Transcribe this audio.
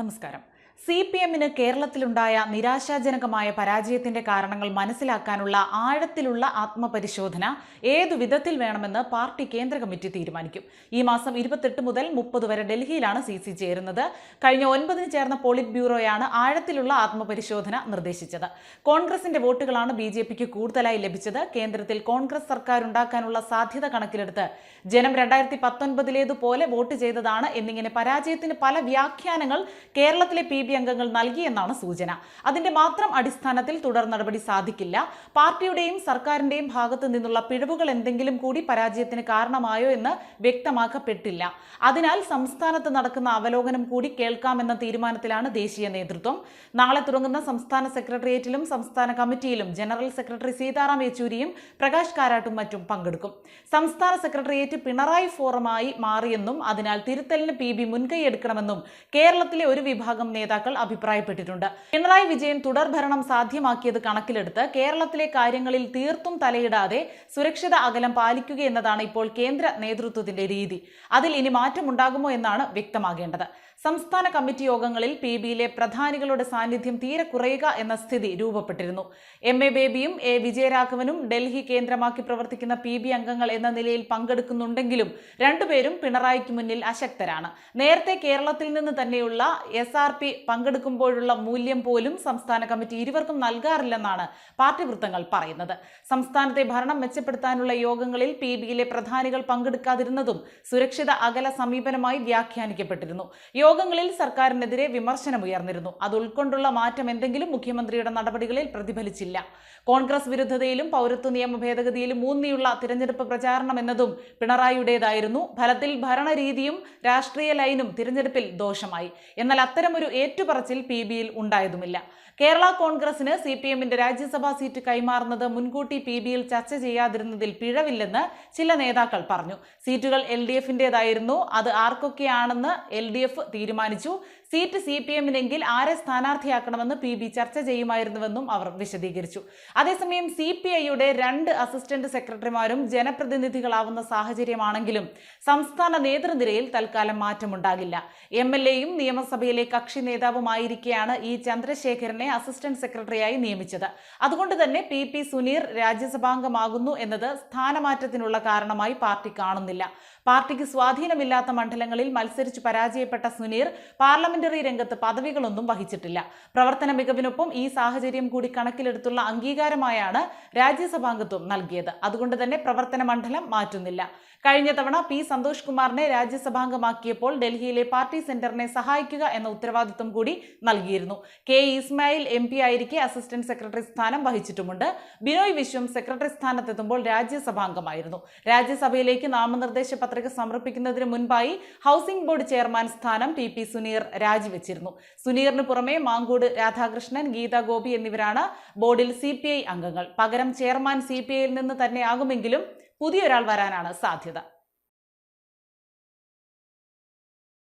നമസ്കാരം. C P എമ്മിന് കേരളത്തിലുണ്ടായ നിരാശാജനകമായ പരാജയത്തിന്റെ കാരണങ്ങൾ മനസ്സിലാക്കാനുള്ള ആഴത്തിലുള്ള ആത്മപരിശോധന ഏതു വിധത്തിൽ വേണമെന്ന് പാർട്ടി കേന്ദ്ര കമ്മിറ്റി തീരുമാനിക്കും. ഈ മാസം ഇരുപത്തെട്ട് മുതൽ മുപ്പത് വരെ ഡൽഹിയിലാണ് സി സി ചേരുന്നത്. കഴിഞ്ഞ ഒൻപതിന് ചേർന്ന പോളിറ്റ് ബ്യൂറോയാണ് ആഴത്തിലുള്ള ആത്മപരിശോധന നിർദ്ദേശിച്ചത്. കോൺഗ്രസിന്റെ വോട്ടുകളാണ് ബി ജെ പിക്ക് കൂടുതലായി ലഭിച്ചത്. കേന്ദ്രത്തിൽ കോൺഗ്രസ് സർക്കാർ ഉണ്ടാക്കാനുള്ള സാധ്യത കണക്കിലെടുത്ത് ജനം രണ്ടായിരത്തി പത്തൊൻപതിലേതുപോലെ വോട്ട് ചെയ്തതാണ് എന്നിങ്ങനെ പരാജയത്തിന് പല വ്യാഖ്യാനങ്ങൾ കേരളത്തിലെ പി ബി അംഗങ്ങൾ നൽകിയെന്നാണ് സൂചന. അതിന്റെ മാത്രം അടിസ്ഥാനത്തിൽ തുടർ നടപടി സാധിക്കില്ല. പാർട്ടിയുടെയും സർക്കാരിന്റെയും ഭാഗത്തു നിന്നുള്ള പിഴവുകൾ എന്തെങ്കിലും കൂടി പരാജയത്തിന് കാരണമായോ എന്ന് വ്യക്തമാക്കപ്പെട്ടില്ല. അതിനാൽ സംസ്ഥാനത്ത് നടക്കുന്ന അവലോകനം കൂടി കേൾക്കാമെന്ന തീരുമാനത്തിലാണ് ദേശീയ നേതൃത്വം. നാളെ തുടങ്ങുന്ന സംസ്ഥാന സെക്രട്ടേറിയറ്റിലും സംസ്ഥാന കമ്മിറ്റിയിലും ജനറൽ സെക്രട്ടറി സീതാറാം യെച്ചൂരിയും പ്രകാശ് കാരാട്ടും മറ്റും പങ്കെടുക്കും. സംസ്ഥാന സെക്രട്ടേറിയറ്റ് പിണറായി ഫോറമായി മാറിയെന്നും അതിനാൽ തിരുത്തലിന് പി ബി മുൻകൈയെടുക്കണമെന്നും കേരളത്തിലെ ഒരു വിഭാഗം നേതാക്കൾ അഭിപ്രായപ്പെട്ടിട്ടുണ്ട്. പിണറായി വിജയൻ തുടർഭരണം സാധ്യമാക്കിയത് കണക്കിലെടുത്ത് കേരളത്തിലെ കാര്യങ്ങളിൽ തീർത്തും തലയിടാതെ സുരക്ഷിത അകലം പാലിക്കുക എന്നതാണ് ഇപ്പോൾ കേന്ദ്ര നേതൃത്വത്തിന്റെ രീതി. അതിൽ ഇനി മാറ്റമുണ്ടാകുമോ എന്നാണ് വ്യക്തമാകേണ്ടത്. സംസ്ഥാന കമ്മിറ്റി യോഗങ്ങളിൽ പി ബിയിലെ പ്രധാനികളുടെ സാന്നിധ്യം തീരെ കുറയുക എന്ന സ്ഥിതി രൂപപ്പെട്ടിരുന്നു. എം എ ബേബിയും എ വിജയരാഘവനും ഡൽഹി കേന്ദ്രമാക്കി പ്രവർത്തിക്കുന്ന പി ബി അംഗങ്ങൾ എന്ന നിലയിൽ പങ്കെടുക്കുന്നുണ്ടെങ്കിലും രണ്ടുപേരും പിണറായിക്ക് മുന്നിൽ അശക്തരാണ്. നേരത്തെ കേരളത്തിൽ നിന്ന് തന്നെയുള്ള എസ് ആർ പി പങ്കെടുക്കുമ്പോഴുള്ള മൂല്യം പോലും സംസ്ഥാന കമ്മിറ്റി ഇരുവർക്കും നൽകാറില്ലെന്നാണ് പാർട്ടി വൃത്തങ്ങൾ പറയുന്നത്. സംസ്ഥാനത്തെ ഭരണം മെച്ചപ്പെടുത്താനുള്ള യോഗങ്ങളിൽ പി ബിയിലെ പ്രധാനികൾ പങ്കെടുക്കാതിരുന്നതും സുരക്ഷിത അകല സമീപനമായി വ്യാഖ്യാനിക്കപ്പെട്ടിരുന്നു. യോഗങ്ങളിൽ സർക്കാരിനെതിരെ വിമർശനമുയർന്നിരുന്നു. അത് ഉൾക്കൊണ്ടുള്ള മാറ്റം എന്തെങ്കിലും മുഖ്യമന്ത്രിയുടെ നടപടികളിൽ പ്രതിഫലിച്ചില്ല. കോൺഗ്രസ് വിരുദ്ധതയിലും പൗരത്വ നിയമ ഭേദഗതിയിലും ഊന്നിയുള്ള തിരഞ്ഞെടുപ്പ് പ്രചാരണം എന്നതും പിണറായിയുടേതായിരുന്നു. ഫലത്തിൽ ഭരണരീതിയും രാഷ്ട്രീയ ലൈനും തിരഞ്ഞെടുപ്പിൽ ദോഷമായി. എന്നാൽ അത്തരമൊരു ഏറ്റുപറച്ചിൽ പി ബിയിൽ ഉണ്ടായതുമില്ല. കേരള കോൺഗ്രസിന് സി പി എമ്മിന്റെ രാജ്യസഭാ സീറ്റ് കൈമാറുന്നത് മുൻകൂട്ടി പി ബിയിൽ ചർച്ച ചെയ്യാതിരുന്നതിൽ പിഴവില്ലെന്ന് ചില നേതാക്കൾ പറഞ്ഞു. സീറ്റുകൾ എൽ ഡി എഫിന്റെതായിരുന്നു അത് ആർക്കൊക്കെയാണെന്ന് എൽ ഡി എഫ് തീരുമാനിച്ചു. സീറ്റ് സി പി എമ്മിനെങ്കിൽ ആരെ സ്ഥാനാർത്ഥിയാക്കണമെന്ന് പി ബി ചർച്ച ചെയ്യുമായിരുന്നുവെന്നും അവർ വിശദീകരിച്ചു. അതേസമയം സി പി ഐയുടെ രണ്ട് അസിസ്റ്റന്റ് സെക്രട്ടറിമാരും ജനപ്രതിനിധികളാവുന്ന സാഹചര്യമാണെങ്കിലും സംസ്ഥാന നേതൃനിരയിൽ തൽക്കാലം മാറ്റമുണ്ടാകില്ല. എം എൽ എയും നിയമസഭയിലെ കക്ഷി നേതാവുമായിരിക്കെയാണ് ഈ ചന്ദ്രശേഖരനെ അസിസ്റ്റന്റ് സെക്രട്ടറിയായി നിയമിച്ചത്. അതുകൊണ്ട് തന്നെ പി പി സുനീർ രാജ്യസഭാംഗമാകുന്നു എന്നത് സ്ഥാനമാറ്റത്തിനുള്ള കാരണമായി പാർട്ടി കാണുന്നില്ല. പാർട്ടിക്ക് സ്വാധീനമില്ലാത്ത മണ്ഡലങ്ങളിൽ മത്സരിച്ച് പരാജയപ്പെട്ട സുനീർ പാർലമെന്ററി രംഗത്ത് പദവികളൊന്നും വഹിച്ചിട്ടില്ല. പ്രവർത്തന മികവിനൊപ്പം ഈ സാഹചര്യം കൂടി കണക്കിലെടുത്തുള്ള അംഗീകാരമായാണ് രാജ്യസഭാംഗത്വം നൽകിയത്. അതുകൊണ്ട് തന്നെ പ്രവർത്തന മണ്ഡലം മാറ്റുന്നില്ല. കഴിഞ്ഞ തവണ പി സന്തോഷ് കുമാറിനെ രാജ്യസഭാംഗമാക്കിയപ്പോൾ ഡൽഹിയിലെ പാർട്ടി സെന്ററിനെ സഹായിക്കുക എന്ന ഉത്തരവാദിത്വം കൂടി നൽകിയിരുന്നു. കെ ഇസ്മായിൽ എം പി ആയിരിക്കെ അസിസ്റ്റന്റ് സെക്രട്ടറി സ്ഥാനം വഹിച്ചിട്ടുമുണ്ട്. ബിനോയ് വിശ്വം സെക്രട്ടറി സ്ഥാനത്തെത്തുമ്പോൾ രാജ്യസഭാംഗമായിരുന്നു. രാജ്യസഭയിലേക്ക് നാമനിർദ്ദേശ പത്രിക സമർപ്പിക്കുന്നതിന് മുൻപായി ഹൗസിംഗ് ബോർഡ് ചെയർമാൻ സ്ഥാനം ടി പി സുനീർ രാജിവെച്ചിരുന്നു. സുനീറിന് പുറമെ മാങ്കൂട് രാധാകൃഷ്ണൻ ഗീത ഗോപി എന്നിവരാണ് ബോർഡിൽ സി അംഗങ്ങൾ. പകരം ചെയർമാൻ സി നിന്ന് തന്നെയാകുമെങ്കിലും പുതിയൊരാൾ വരാനാണ് സാധ്യത.